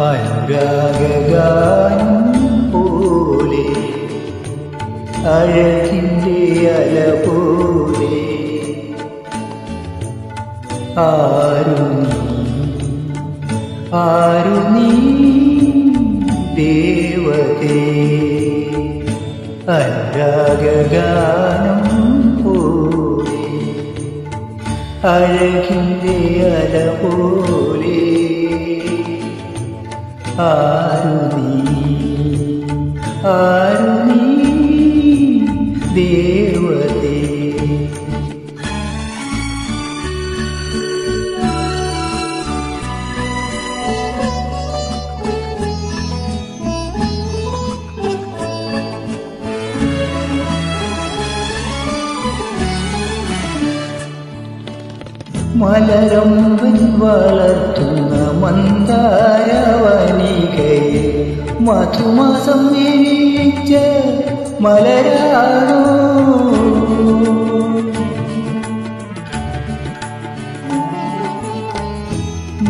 അനുരാഗാനം പോലെ അഴകിന്റെ അല ആരും നീ ദേവതേ അനുരാഗാനം പോലെ അഴകിന്റെ ആരു നീ ആരു നീ ദേവതേ. മലരമ്പൻ വളർത്തുന്ന മന്ദാരവനികയിൽ മധുമാസം വിരിച്ച മലരാണോ?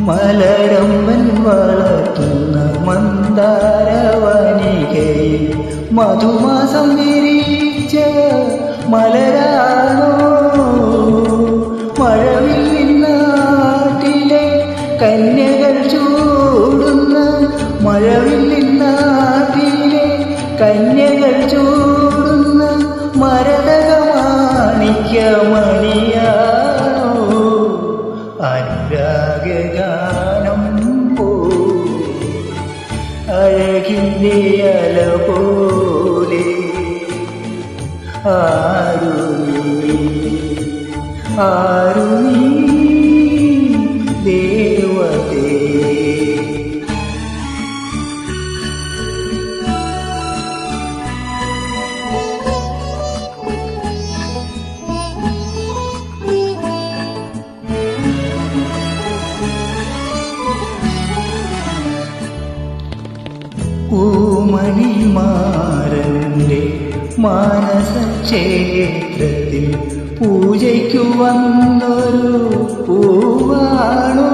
മലരമ്പൻ വളർത്തുന്ന മന്ദാരവനികയിൽ മധുമാസം വിരിച്ച മലരാണോ? മഴവിൽ നാട്ടിലെ കന്യകൾ കന്യകൾ ചൂടുന്ന മരതകമാണിക്യമണിയാണോ അനുരാഗാനം പോ അഴകിന്റെ അല പോലെ ആരു ആരു ഊമണിമാരന്റെ മാനസ ക്ഷേത്രത്തിൽ പൂജയ്ക്കു വന്നൊരു പൂവാണോ?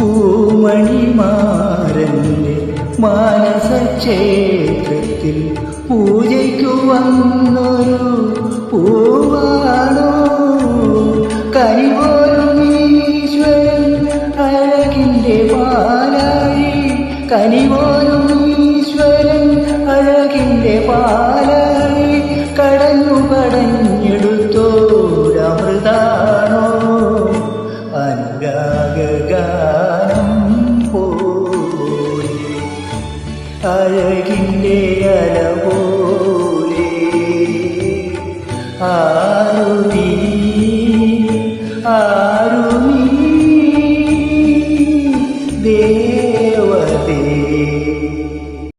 പൂമണിമാരന്റെ മാനസ ക്ഷേത്രത്തിൽ പൂജയ്ക്കു വന്നൊരു പൂവാണോ? കനിപോലും അനിവാനും ഈശ്വരൻ അഴകിന്റെ പാലായി കടന്നു കടഞ്ഞെടുത്തോരമൃതാണോ അനുരാഗാനം പോലെ അഴകിന്റെ അല ആരുതി ആരുമി